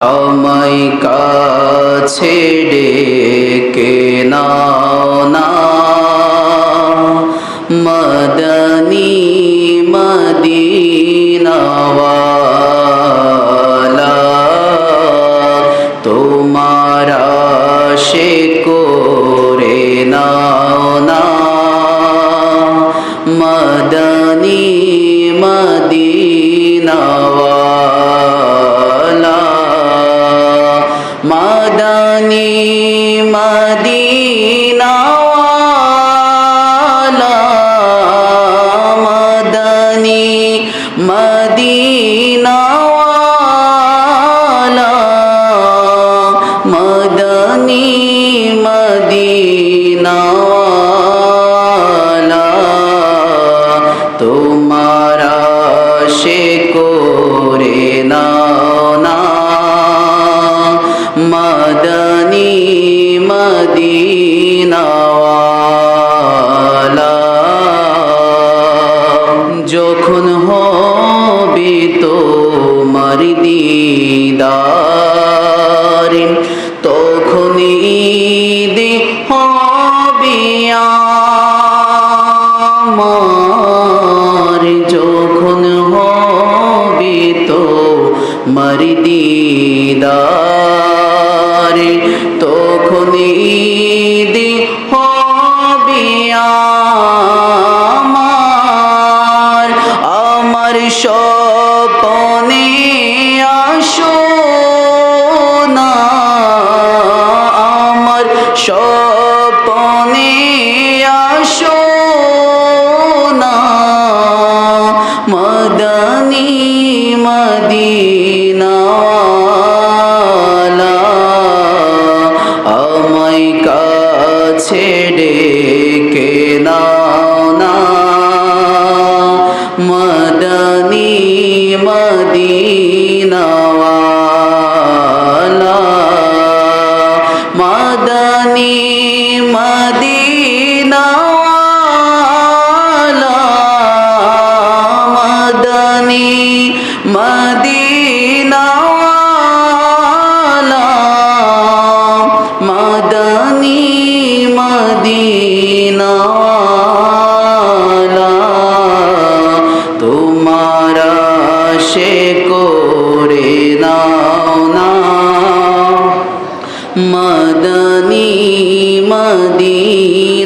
আমায় কাছে ডেকে নাও না। মদনী মদিনাওয়ালা তোমার সে করে মদিনাওয়ালা মদনী মদিনাওয়ালা মদনী মদিনাওয়ালা। তোমারা সে করে না। দিদার তখন ঈদ হবে আমার। যখন হবে তো মরিদিদার তখন ঈদ হবে আমার। আমার স্বপনে আমার স্বপনে আসো। মদনী মদিনাওয়ালা মদনী মদিনাওয়ালা মদনী মদিনাওয়ালা। তোমারা সে নদী